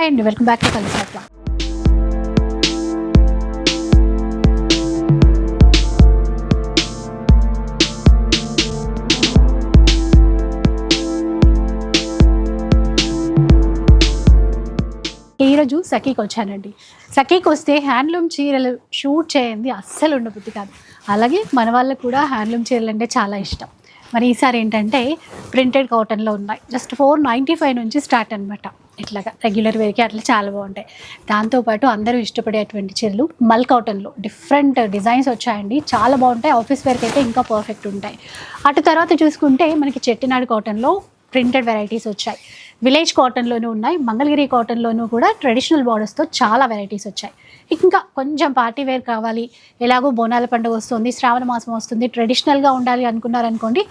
Hi అండి welcome back to కలిసి అట్లా ఈరోజు సఖీకి వచ్చానండి. సఖీకి వస్తే హ్యాండ్లూమ్ చీరలు షూట్ చేయండి అస్సలు ఉండబుద్ధి కాదు. అలాగే మన వాళ్ళకు కూడా హ్యాండ్లూమ్ చీరలు అంటే చాలా ఇష్టం. మరి ఈసారి ఏంటంటే ప్రింటెడ్ కాటన్లో ఉన్నాయి. జస్ట్ ఫోర్ నైంటీ ఫైవ్ నుంచి స్టార్ట్ అనమాట ఇట్లాగా రెగ్యులర్ వేర్కి అట్లా చాలా బాగుంటాయి. దాంతోపాటు అందరూ ఇష్టపడేటువంటి చీరలు మల్ కాటన్లో డిఫరెంట్ డిజైన్స్ వచ్చాయండి. చాలా బాగుంటాయి. ఆఫీస్ వేర్కి అయితే ఇంకా పర్ఫెక్ట్ ఉంటాయి. అటు తర్వాత చూసుకుంటే మనకి చెట్టినాడు కాటన్లో ప్రింటెడ్ వెరైటీస్ వచ్చాయి. విలేజ్ కాటన్లోనూ ఉన్నాయి. మంగళగిరి కాటన్లోనూ కూడా ట్రెడిషనల్ బార్డర్స్తో చాలా వెరైటీస్ వచ్చాయి. ఇంకా కొంచెం పార్టీ వేర్ కావాలి. ఎలాగో బోనాల పండుగ వస్తుంది శ్రావణ మాసం వస్తుంది ట్రెడిషనల్గా ఉండాలి అనుకున్నారనుకోండి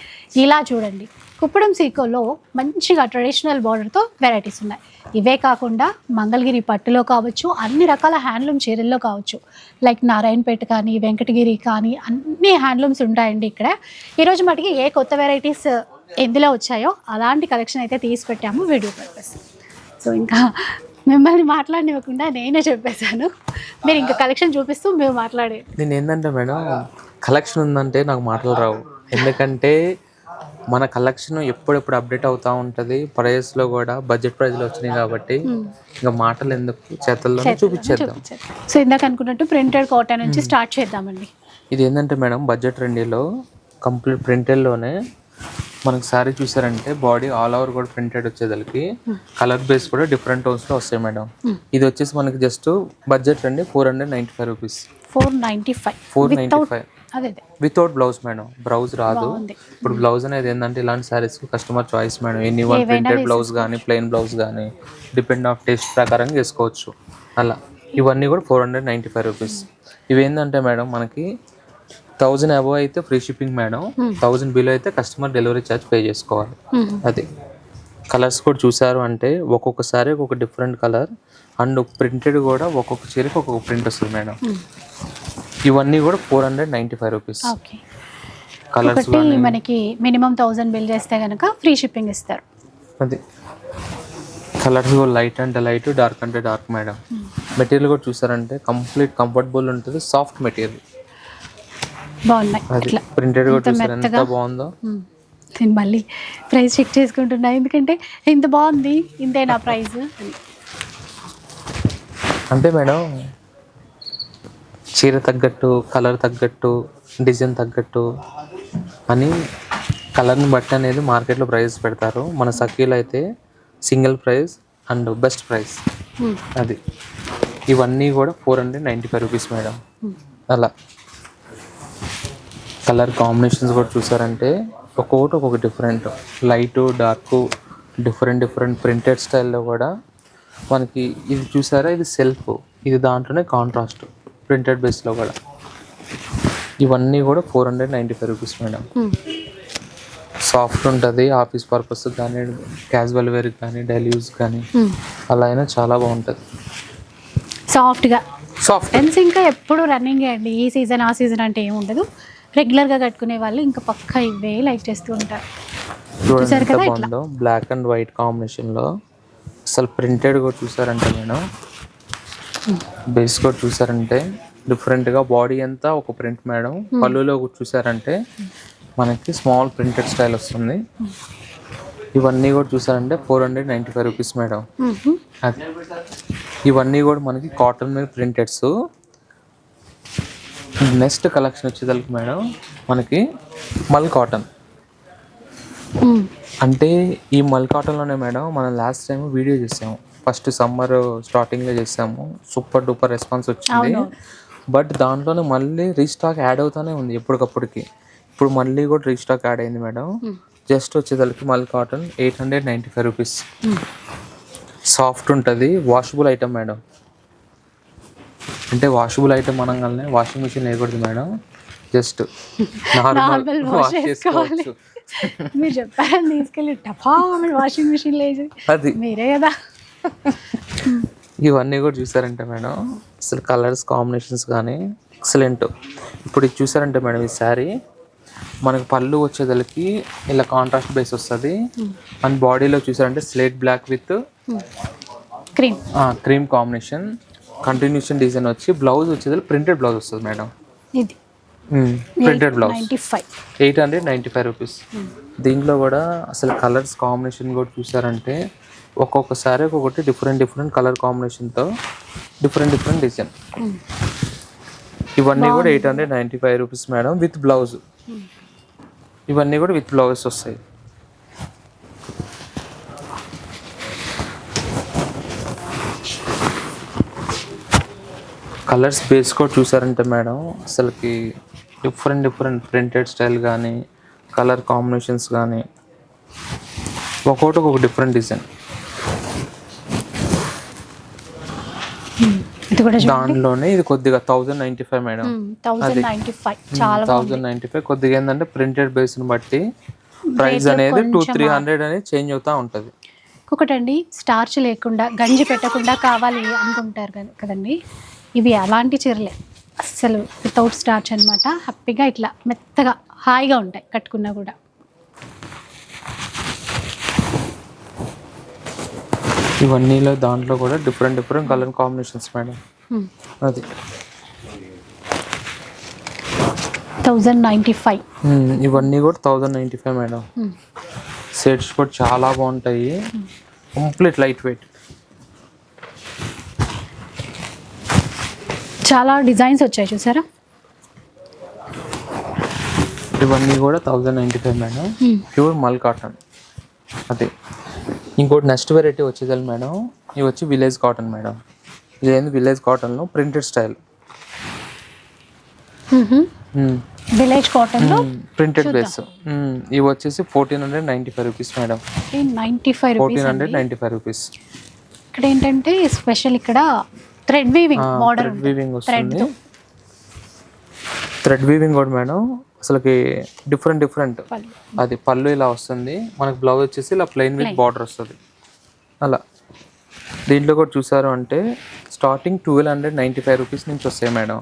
ఇలా చూడండి. కుప్పడం సీకోలో మంచిగా ట్రెడిషనల్ బార్డర్తో వెరైటీస్ ఉన్నాయి. ఇవే కాకుండా మంగళగిరి పట్టులో కావచ్చు అన్ని రకాల హ్యాండ్లూమ్ చీరల్లో కావచ్చు. లైక్ నారాయణపేట కానీ వెంకటగిరి కానీ అన్ని హ్యాండ్లూమ్స్ ఉంటాయండి ఇక్కడ. ఈరోజు మటుకి ఏ కొత్త వెరైటీస్ ఎందులో వచ్చాయో అలాంటి కలెక్షన్ అయితే తీసి పెట్టాము వీడియో పర్పస్ సో ఇంకా మిమ్మల్ని మాట్లాడనివ్వకుండా నేనే చెప్పేశాను. మీరు ఇంకా కలెక్షన్ చూపిస్తూ మేము మాట్లాడే. నేను ఏంటంటే మేడం కలెక్షన్ ఉందంటే నాకు మాటలు రావు. ఎందుకంటే మన కలెక్షన్ ఎప్పుడెప్పుడు అప్డేట్ అవుతూ ఉంటుంది. ప్రైస్లో కూడా బడ్జెట్ ప్రైస్లో వచ్చినాయి కాబట్టి ఇంకా మాటలు ఎందుకు చేతల్లోనే చూపించేద్దాం. సో ఇందాక అనుకున్నట్టు ప్రింటెడ్ కాటన్ నుంచి స్టార్ట్ చేద్దామండి. ఇది ఏంటంటే మేడం బడ్జెట్ రెండీలో కంప్లీట్ ప్రింటెడ్లోనే మనకి సారీ చూసారంటే బాడీ ఆల్ ఓవర్ కూడా ప్రింటెడ్ వచ్చేదానికి కలర్ బేస్ కూడా డిఫరెంట్ టోన్స్లో వస్తాయి మేడం ఇది వచ్చేసి మనకి జస్ట్ బడ్జెట్ అండి four hundred ninety five rupees four ninety five four ninety five without blouse madam blouse రాదు. ఇప్పుడు బ్లౌజ్ అనేది ఏంటంటే ఇలాంటి saris customer choice madam any one printed blouse కానీ ప్లెయిన్ బ్లౌజ్ కానీ డిపెండ్ ఆఫ్ టేస్ట్ ప్రకారం చేసుకోవచ్చు అలా. ఇవన్నీ కూడా four hundred ninety five rupees ఇవి ఏంటంటే మేడం మనకి థౌజండ్ అబవ్ అయితే free shipping madam. Thousand below అయితే కస్టమర్ డెలివరీ ఛార్జ్ పే చేసుకోవాలి. అది. కలర్స్ కూడా చూసారు అంటే ఒక్కొక్కసారి ఒక్కొక్క డిఫరెంట్ కలర్ అండ్ ప్రింటెడ్ కూడా ఒక్కొక్క చీరకి ఒక్కొక్క ప్రింట్ వస్తుంది మేడం. ఇవన్నీ కూడా four hundred ninety five rupees. Colours మనకి మినిమం థౌజండ్ బిల్ చేస్తే కనుక ఫ్రీ షిప్పింగ్ ఇస్తారు. అది. కలర్స్ కూడా లైట్ అంటే లైట్ డార్క్ అంటే డార్క్ మేడం. మెటీరియల్ కూడా చూసారంటే కంప్లీట్ కంఫర్టబుల్ ఉంటుంది సాఫ్ట్ మెటీరియల్. బాగున్నాయి. అది ఇట్లా ప్రింటెడ్ మెత్తగా. బాగుందో. నేను మళ్ళీ ప్రైస్ చెక్ చేసుకుంటున్నా. ఎందుకంటే ఇంత బాగుంది ఇంతేనా ప్రైస్? అంటే మేడం. చీర తగ్గట్టు కలర్ తగ్గట్టు డిజైన్ తగ్గట్టు అని కలర్ని బట్టి అనేది మార్కెట్లో ప్రైస్ పెడతారు. మన సఖీలో అయితే single price and best price. అది. ఇవన్నీ కూడా four hundred ninety five rupees madam. అలా. కలర్ కాంబినేషన్స్ కూడా చూసారంటే ఒక్కొక్కటి ఒక్కొక్క different light dark different different printed స్టైల్లో కూడా మనకి ఇది చూసారా? ఇది సెల్ఫ్ ఇది దాంట్లోనే కాంట్రాస్ట్ ప్రింటెడ్ బేస్లో కూడా. ఇవన్నీ కూడా four hundred ninety five rupees madam soft ఉంటుంది ఆఫీస్ పర్పస్ కానీ క్యాజువల్ వేర్ కానీ డైలీ యూస్ కానీ. అలా అయినా చాలా బాగుంటుంది. సాఫ్ట్గా సాఫ్ట్ ఇంకా ఎప్పుడు రన్నింగ్ అండి? ఈ సీజన్ ఆ సీజన్ అంటే ఏమి ఉండదు రెగ్యులర్గా కట్టుకునే వాళ్ళు ఇంకా పక్క ఇవే లైక్ చేస్తూ ఉంటారు. చూసారు కదా. బాగుందో. బ్లాక్ అండ్ వైట్ కాంబినేషన్లో. అసలు ప్రింటెడ్ కూడా చూసారంటే మేడం బేస్ కూడా చూసారంటే. డిఫరెంట్గా బాడీ అంతా ఒక ప్రింట్ మేడం. పళ్ళులో కూడా చూసారంటే మనకి స్మాల్ ప్రింటెడ్ స్టైల్ వస్తుంది. ఇవన్నీ కూడా చూసారంటే four hundred ninety five rupees madam. అది ఇవన్నీ కూడా మనకి కాటన్ మీద ప్రింటెడ్స్. నెక్స్ట్ కలెక్షన్ వచ్చేసరికి మేడం మనకి మల్ కాటన్. అంటే ఈ మల్ కాటన్లోనే మేడం మనం లాస్ట్ టైం వీడియో చేసాము. ఫస్ట్ సమ్మర్ స్టార్టింగ్లో చేసాము. సూపర్ డూపర్ రెస్పాన్స్ వచ్చింది. బట్ దాంట్లోనే మళ్ళీ రీస్టాక్ యాడ్ అవుతానే ఉంది ఎప్పటికప్పటికి. ఇప్పుడు మళ్ళీ కూడా రీస్టాక్ యాడ్ అయింది మేడం. జస్ట్ వచ్చేసరికి mul cotton eight hundred ninety five rupees. Soft ఉంటుంది వాషబుల్ ఐటమ్ మేడం. అంటే వాషబుల్ ఐటమ్ అనగానే వాషింగ్ మిషన్ వేయకూడదు మేడం. జస్ట్ నార్మల్ వాష్ చేసుకోవచ్చు. మీరు చెప్పారని తీసుకెళ్ళి టఫా వాషింగ్ మిషన్ లేదు అది. మీరే కదా. ఇవన్నీ కూడా చూసారంటే మేడం. అసలు కలర్స్ కాంబినేషన్స్ కానీ ఎక్సలెంట్ ఇప్పుడు ఇది చూసారంటే మేడం ఈ శారీ మనకి పళ్ళు వచ్చేదలకి ఇలా కాంట్రాస్ట్ బేస్ వస్తుంది. అండ్ బాడీలో చూసారంటే slate black with cream cream combination continuation design వచ్చి బ్లౌజ్ వచ్చేది ప్రింటెడ్ బ్లౌజ్ వస్తుంది మేడం. ఇది. Printed blouse. Eight hundred ninety five rupees. దీంట్లో కూడా అసలు కలర్స్ కాంబినేషన్ కూడా చూసారంటే ఒక్కొక్కసారి ఒక్కొక్కటి డిఫరెంట్ డిఫరెంట్ కలర్ కాంబినేషన్తో డిఫరెంట్ డిఫరెంట్ డిజైన్. ఇవన్నీ కూడా eight hundred ninety five rupees madam with blouse. ఇవన్నీ కూడా విత్ బ్లౌజెస్ వస్తాయి. కలర్స్ బేస్ కూడా చూసారంటే మేడం అసలుకి డిఫరెంట్ డిఫరెంట్ ప్రింటెడ్ స్టైల్ కానీ కలర్ కాంబినేషన్స్ కానీ ఒక్కొక్కటి ఒక డిఫరెంట్ డిజైన్ దానిలోనే ఇది కొద్దిగా thousand ninety five madam. Thousand ninety five కొద్దిగా ఏంటంటే ప్రింటెడ్ బేస్ని బట్టి ప్రైస్ అనేది టూ త్రీ హండ్రెడ్ అనేది చేంజ్ అవుతూ ఉంటుంది. ఇంకొకటండి స్టార్చ్ లేకుండా గంజి పెట్టకుండా కావాలి అనుకుంటారు కదా కదండి. ఇవి అలాంటి చీరలే. అస్సలు వితౌట్ స్టార్చ్ అన్నమాట. హ్యాపీగా ఇట్లా మెత్తగా హాయిగా ఉంటాయి కట్టుకున్నా కూడా. ఇవన్నీలో దాంట్లో కూడా different different colour combinations madam అది. Thousand ninety five. ఇవన్నీ కూడా thousand ninety five madam sets కూడా చాలా బాగుంటాయి. కంప్లీట్ లైట్ వెయిట్ చాలా డిజైన్స్ వచ్చాయి చూసారా? ఇవన్నీ కూడా thousand ninety five madam pure mul cotton అదే. ఇంకోటి నెక్స్ట్ వెరైటీ వచ్చేది మేడం ఇవి వచ్చి విలేజ్ కాటన్ మేడం ఇదేంది విలేజ్ కాటన్లో ప్రింటెడ్ స్టైల్ విలేజ్ కాటన్లో ప్రింటెడ్ బేస్ ఇవి వచ్చేసి fourteen hundred ninety five rupees madam ninety five fourteen hundred ninety five rupees ఇక్కడ ఏంటంటే స్పెషల్ ఇక్కడ థ్రెడ్ వీవింగ్ వీవింగ్ వస్తుంది. థ్రెడ్ వీవింగ్ కూడా మేడం అసలుకి డిఫరెంట్ డిఫరెంట్ అది పళ్ళు ఇలా వస్తుంది. మనకి బ్లౌజ్ వచ్చేసి ఇలా ప్లెయిన్ విత్ బార్డర్ వస్తుంది. అలా. దీంట్లో కూడా చూసారు అంటే starting twelve hundred ninety five rupees నుంచి వస్తాయి మేడం.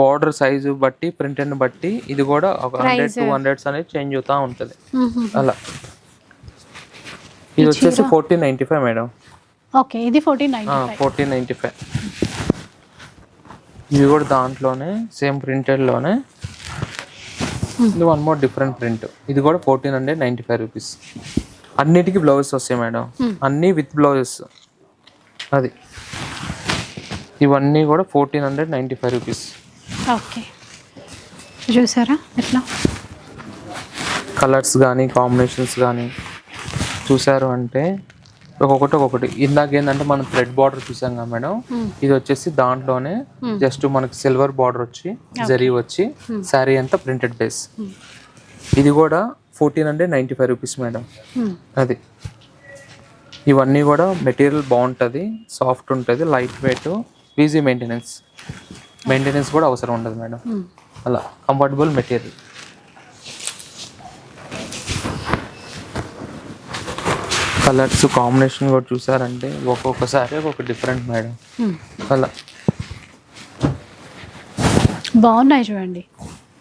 బార్డర్ సైజు బట్టి ప్రింటెడ్ బట్టి ఇది కూడా ఒక హండ్రెడ్ టూ హండ్రెడ్స్ అనేది చేంజ్ అవుతూ ఉంటుంది. అలా. ఇది వచ్చేసి fourteen ninety five madam. Okay ఇది ఫోర్టీన్ ఫోర్టీన్ నైంటీ ఫైవ్ ఇవి కూడా దాంట్లోనే సేమ్ ప్రింటెడ్లోనే ఇది వన్ మోర్ డిఫరెంట్ ప్రింట్ ఇది కూడా fourteen hundred ninety five rupees అన్నిటికీ బ్లౌజెస్ వస్తాయి మేడం అన్నీ విత్ బ్లౌజెస్. అది. ఇవన్నీ కూడా fourteen hundred ninety five rupees okay. చూసారా? ఎట్లా? కలర్స్ కానీ కాంబినేషన్స్ కానీ చూసారు అంటే ఒక్కొక్కటి ఒక్కొక్కటి. ఇందాక ఏంటంటే మనం థ్రెడ్ బార్డర్ చూసాం కదా మేడం? ఇది వచ్చేసి దాంట్లోనే జస్ట్ మనకి సిల్వర్ బార్డర్ వచ్చి జరీ వచ్చి శారీ అంతా ప్రింటెడ్ బేస్ ఇది కూడా fourteen hundred ninety five rupees madam. అది. ఇవన్నీ కూడా మెటీరియల్ బాగుంటుంది సాఫ్ట్ ఉంటుంది light weight easy maintenance maintenance కూడా అవసరం ఉండదు మేడం. అలా కంఫర్టబుల్ మెటీరియల్ కలర్స్ కాంబినేషన్ కూడా చూసారంటే ఒక్కొక్కసారి ఒక్కొక్క డిఫరెంట్ మేడం. అలా. బాగున్నాయి చూడండి.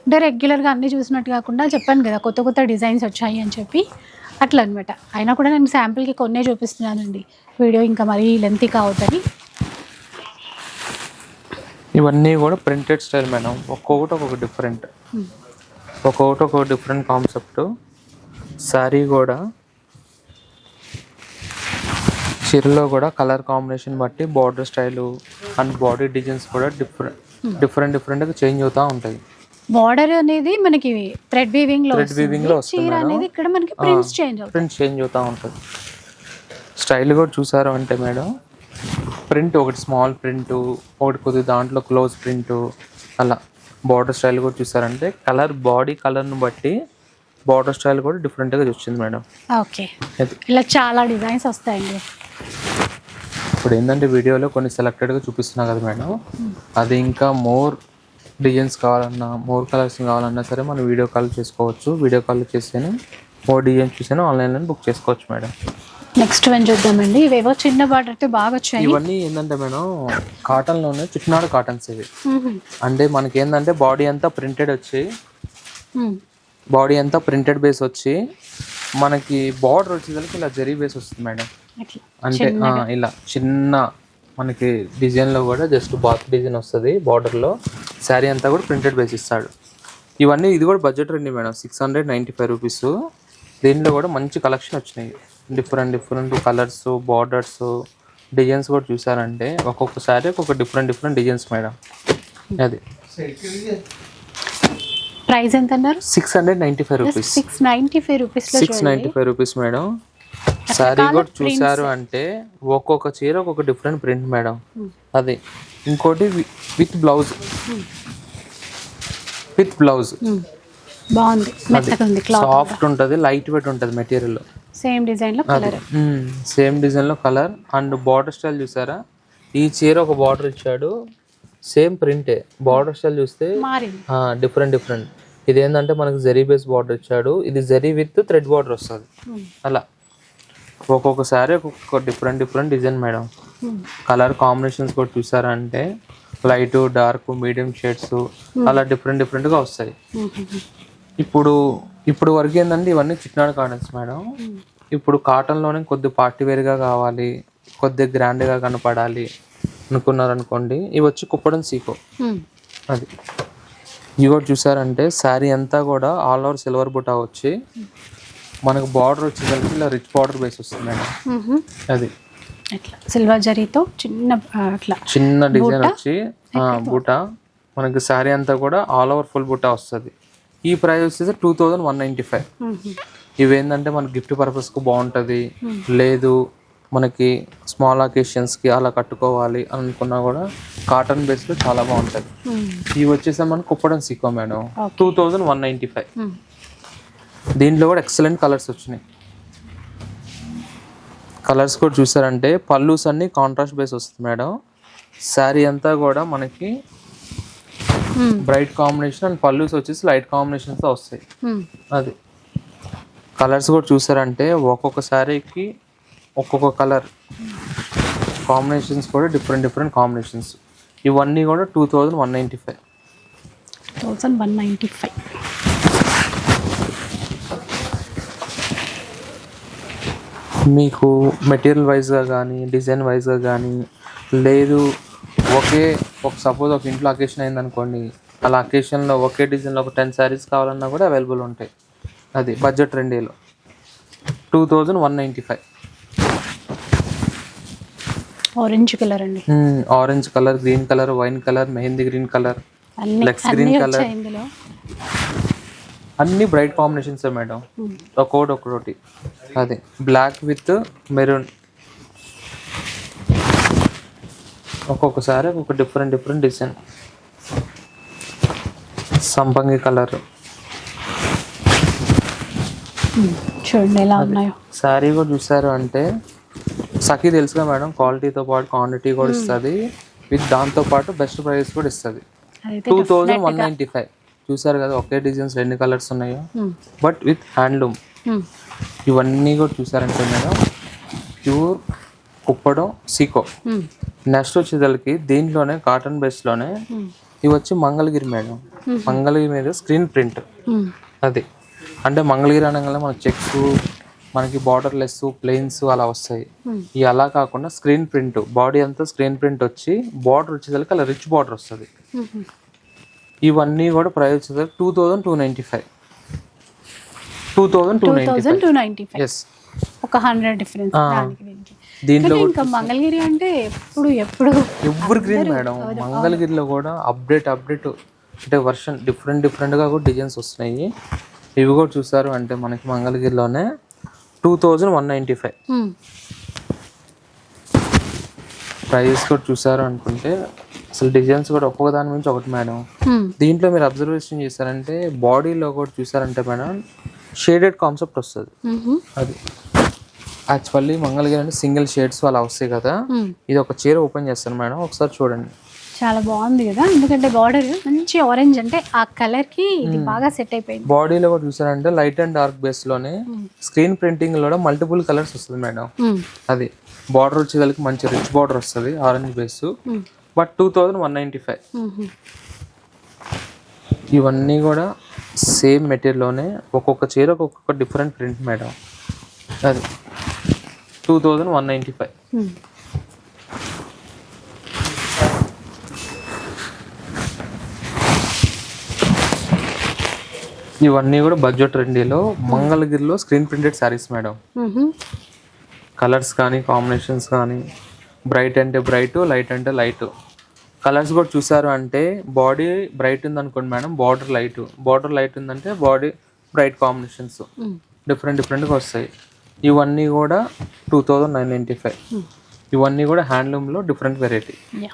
అంటే రెగ్యులర్గా అన్నీ చూసినట్టు కాకుండా చెప్పాను కదా కొత్త కొత్త డిజైన్స్ వచ్చాయి అని చెప్పి. అట్లా అనమాట అయినా కూడా నేను శాంపిల్కి కొన్నే చూపిస్తున్నానండి. వీడియో ఇంకా మరీ లెంతీ కావద్దని ఇవన్నీ కూడా ప్రింటెడ్ స్టైల్ మేడం. ఒక్కొక్కటి ఒక్కొక్క డిఫరెంట్ ఒక్కొక్కటి ఒక్కొక్క డిఫరెంట్ కాన్సెప్ట్ శారీ కూడా చీరలో కూడా కలర్ కాంబినేషన్ బట్టి border style and body designs కూడా డిఫరెంట్ డిఫరెంట్ డిఫరెంట్గా చేంజ్ అవుతూ ఉంటాయి. బార్డర్ అనేది మనకి థ్రెడ్ వీవింగ్లో Thread weaving లో వస్తుంది చీర. అనేది ఇక్కడ మనకి ప్రింట్స్ చేంజ్ అవుతాయి. ప్రింట్ చేంజ్ అవుతూ ఉంటుంది స్టైల్ కూడా చూసారు అంటే మేడం ప్రింట్ ఒకటి స్మాల్ ప్రింట్ ఒకటి కొద్ది దాంట్లో క్లోజ్ ప్రింట్ అలా బార్డర్ స్టైల్ కూడా చూసారంటే కలర్ బాడీ కలర్ను బట్టి బార్డర్ స్టైల్ కూడా డిఫరెంట్గా వచ్చింది మేడం. ఓకే. ఇలా చాలా డిజైన్స్ వస్తాయండి. ఇప్పుడు ఏంటంటే వీడియోలో కొన్ని సెలెక్టెడ్గా చూపిస్తున్నా కదా మేడం. అది ఇంకా మోర్ డిజైన్స్ కావాలన్నా మోర్ కలర్స్ కావాలన్నా సరే మనం వీడియో కాల్ చేసుకోవచ్చు. వీడియో కాల్ చేస్తేనే మోర్ డిజైన్స్ చూసేనే ఆన్లైన్లో బుక్ చేసుకోవచ్చు మేడం. నెక్స్ట్ వన్ చూద్దామండి? ఇవేవో చిన్న బార్డర్తో బాగా వచ్చాయి. ఇవన్నీ ఏంటంటే మేడం కాటన్లోనే చిట్నాడు కాటన్స్ ఇవి. అంటే మనకి ఏంటంటే బాడీ అంతా ప్రింటెడ్ వచ్చి బాడీ అంతా ప్రింటెడ్ బేస్ వచ్చి మనకి బార్డర్ వచ్చేసరికి ఇలా జరీ బేస్ వస్తుంది మేడం. అంటే ఇలా చిన్న మనకి డిజైన్లో కూడా జస్ట్ బాత్ డిజైన్ వస్తుంది బార్డర్లో. శారీ అంతా కూడా ప్రింటెడ్ బేస్ ఇస్తాడు. ఇవన్నీ ఇది కూడా బడ్జెట్ రండి madam. Six hundred ninety five rupees దీంట్లో కూడా మంచి కలెక్షన్ వచ్చినాయి. Different different colours borders designs కూడా చూసారంటే ఒక్కొక్క శారీ ఒక్కొక్క డిఫరెంట్ డిఫరెంట్ డిజైన్స్ మేడం. అది. ప్రైస్ ఎంత అన్నారు six hundred ninety five rupees six ninety five రూపీస్లో six ninety five rupees madam. Sari కూడా చూసారు అంటే ఒక్కొక్క చీర ఒక్కొక్క డిఫరెంట్ ప్రింట్ మేడం అది. ఇంకోటి విత్ బ్లౌజ్ విత్ బ్లౌజ్ బాగుంది. మెత్తగా ఉంది క్లాత్ సాఫ్ట్ ఉంటుంది లైట్ వెయిట్ ఉంటుంది మెటీరియల్ సేమ్ డిజైన్లో కలర్ సేమ్ డిజైన్లో కలర్ అండ్ బార్డర్ స్టైల్ చూసారా ఈ చీర ఒక బార్డర్ ఇచ్చాడు. సేమ్ ప్రింటే బార్డర్ స్టైల్ చూస్తే డిఫరెంట్ డిఫరెంట్ ఇది ఏంటంటే మనకి జరీ బేస్ బార్డర్ ఇచ్చాడు. ఇది జరీ విత్ థ్రెడ్ బార్డర్ వస్తుంది. అలా. ఒక్కొక్కసారి ఒక్కొక్క different different design madam. Colour combinations కూడా చూసారా అంటే లైట్ డార్క్ మీడియం షేడ్స్ అలా డిఫరెంట్ డిఫరెంట్గా వస్తాయి. ఇప్పుడు ఇప్పుడు వరకు ఏంటంటే ఇవన్నీ చిట్నాడు కాటన్స్ మేడం. ఇప్పుడు కాటన్లోనే కొద్ది పార్టీ వేర్గా కావాలి కొద్ది గ్రాండ్గా కనపడాలి అనుకున్నారనుకోండి ఇవి వచ్చి కుప్పడం సీకో. అది. ఇవి కూడా చూసారంటే శారీ అంతా కూడా ఆల్ ఓవర్ సిల్వర్ బుటా వచ్చి మనకు బార్డర్ వచ్చేసరికి ఇలా రిచ్ బార్డర్ బేస్ వస్తుంది మేడం అది. సిల్వర్ జరీతో చిన్న అట్లా చిన్న డిజైన్ వచ్చి బుట్ట మనకి శారీ అంతా కూడా ఆల్ ఓవర్ ఫుల్ బుట్ట వస్తుంది. ఈ ప్రైస్ వచ్చేసి two thousand one ninety five ఇవి ఏంటంటే మనకి గిఫ్ట్ పర్పస్కి బాగుంటుంది. లేదు మనకి స్మాల్ అకేషన్స్కి అలా కట్టుకోవాలి అనుకున్నా కూడా కాటన్ బేస్లో చాలా బాగుంటుంది. ఇవి వచ్చేసి మనకి Kuppadam Seeko madam. Two thousand one ninety five దీంట్లో కూడా ఎక్సలెంట్ కలర్స్ వచ్చినాయి. కలర్స్ కూడా చూసారంటే పల్లూస్ అన్ని కాంట్రాస్ట్ బేస్ వస్తుంది మేడం. శారీ అంతా కూడా మనకి బ్రైట్ కాంబినేషన్ అండ్ పల్లూస్ వచ్చేసి లైట్ కాంబినేషన్స్తో వస్తాయి. అది. కలర్స్ కూడా చూసారంటే ఒక్కొక్క శారీకి ఒక్కొక్క కలర్ కాంబినేషన్స్ కూడా డిఫరెంట్ డిఫరెంట్ కాంబినేషన్స్ ఇవన్నీ కూడా two thousand one ninety five thousand one ninety five మీకు మెటీరియల్ వైజ్గా కానీ డిజైన్ వైజ్గా కానీ లేదు ఒకే ఒక సపోజ్ ఒక ఇంట్లో అకేషన్ అయిందనుకోండి అలా అకేషన్లో ఒకే డిజైన్లో ఒక టెన్ శారీస్ కావాలన్నా కూడా అవైలబుల్ ఉంటాయి. అది budget రెండేలో. Two thousand one ninety five orange colour అండి orange colour green colour wine colour mehndi green colour అన్ని Flex అన్ని అన్ని బ్రైట్ కాంబినేషన్స్ మేడం. ఒక్కొక్కటి ఒక్కొక్కటి అదే బ్లాక్ విత్ మెరూన్. ఒక్కొక్కసారి ఒక్కొక్క డిఫరెంట్ డిఫరెంట్ డిజైన్. సంపంగి కలర్. చూడండి ఎలా ఉన్నాయో. శారీ కూడా చూసారు అంటే సఖీ తెలుసుగా మేడం క్వాలిటీతో పాటు క్వాంటిటీ కూడా ఇస్తుంది. విత్ దాంతో పాటు బెస్ట్ ప్రైస్ కూడా ఇస్తుంది. Two thousand one ninety five చూసారు కదా ఒకే డిజైన్స్ రెండు కలర్స్ ఉన్నాయో. బట్ విత్ హ్యాండ్లూమ్ ఇవన్నీ కూడా చూసారంటే మేడం ప్యూర్ కుప్పడం సీకో నెక్స్ట్ వచ్చేసరికి దీంట్లోనే కాటన్ బేస్లోనే ఇవి వచ్చి మంగళగిరి మేడం. మంగళగిరి మీద స్క్రీన్ ప్రింట్ అది. అంటే మంగళగిరి అనగానే మనకి చెక్స్ మనకి బార్డర్ లెస్ ప్లెయిన్స్ అలా వస్తాయి. ఇవి అలా కాకుండా స్క్రీన్ ప్రింట్ బాడీ అంతా స్క్రీన్ ప్రింట్ వచ్చి బార్డర్ వచ్చేసరికి అలా రిచ్ బార్డర్ వస్తుంది. ఇవన్నీ కూడా ప్రైస్ వచ్చేసరికి two thousand two ninety five two thousand two thousand two ninety five yes ఒక హండ్రెడ్ డిఫరెన్స్ దీంట్లో ఇంకా మంగళగిరి అంటే ఎప్పుడు ఎప్పుడు ఎవరి గ్రీన్ మేడం మంగళగిరిలో కూడా అప్డేట్ అప్డేట్ అంటే వర్షన్ డిఫరెంట్ డిఫరెంట్గా కూడా డిజైన్స్ వస్తున్నాయి. ఇవి కూడా చూసారు అంటే మనకి మంగళగిరిలోనే two thousand one ninety five. Prices కూడా చూసారు అనుకుంటే అసలు డిజైన్స్ కూడా ఒక్కొక్క దాని నుంచి ఒకటి మేడం. దీంట్లో మీరు అబ్జర్వేషన్ చేశారంటే బాడీలో కూడా చూసారంటే మేడం షేడెడ్ కాన్సెప్ట్ వస్తుంది. అది. యాక్చువల్లీ మంగళగిరి అంటే సింగిల్ షేడ్స్ అలా వస్తాయి కదా. ఇది ఒక చీర ఓపెన్ చేస్తాను మేడం ఒకసారి చూడండి. చాలా బాగుంది కదా? ఎందుకంటే బార్డర్ మంచి ఆరెంజ్ అంటే ఆ కలర్కి ఇది బాగా సెట్ అయిపోయింది. బాడీలో కూడా చూసారంటే లైట్ అండ్ డార్క్ బేస్లోనే స్క్రీన్ ప్రింటింగ్లో మల్టిపుల్ కలర్స్ వస్తుంది మేడం. అది. బార్డర్ వచ్చేదానికి మంచి రిచ్ బార్డర్ వస్తుంది orange base. But two thousand one ninety five. ఇవన్నీ కూడా సేమ్ మెటీరియల్లోనే ఒక్కొక్క చీర ఒక్కొక్క డిఫరెంట్ ప్రింట్ మేడం అది two thousand one ninety five. ఇవన్నీ కూడా బడ్జెట్ రెండీలో మంగళగిరిలో screen printed saris madam. Colours కానీ కాంబినేషన్స్ కానీ బ్రైట్ అంటే బ్రైట్ లైట్ అంటే లైట్. కలర్స్ కూడా చూసారు అంటే బాడీ బ్రైట్ ఉంది అనుకోండి madam border light. Border light ఉందంటే బాడీ బ్రైట్ కాంబినేషన్స్. మ్మ్. డిఫరెంట్ డిఫరెంట్గా వస్తాయి. ఇవన్నీ కూడా two thousand nine ninety five. ఇవన్నీ కూడా హ్యాండ్లూమ్లో డిఫరెంట్ వెరైటీ. యా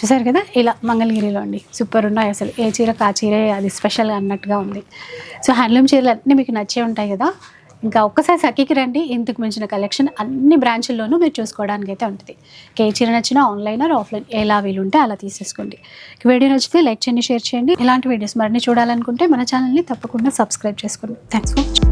చూసారు కదా ఇలా మంగళగిరిలో అండి. సూపర్ ఉన్నాయి అసలు. ఏ చీర కా చీరే అది స్పెషల్ అన్నట్టుగా ఉంది. సో హ్యాండ్లూమ్ చీరలు అన్నీ మీకు నచ్చే ఉంటాయి కదా. ఇంకా ఒక్కసారి సఖీకి రండి. ఇంతకు మించిన కలెక్షన్ అన్ని బ్రాంచ్ల్లోనూ మీరు చూసుకోవడానికి అయితే ఉంటుంది. కేచీర చీర ఆన్లైన్ ఆర్ ఆఫ్లైన్ ఎలా వీలుంటే అలా తీసేసుకోండి. వీడియో నచ్చితే లైక్ చేయండి షేర్ చేయండి. ఇలాంటి వీడియోస్ మరిన్ని చూడాలనుకుంటే మన ఛానల్ని తప్పకుండా సబ్స్క్రైబ్ చేసుకోండి. Thanks for watching.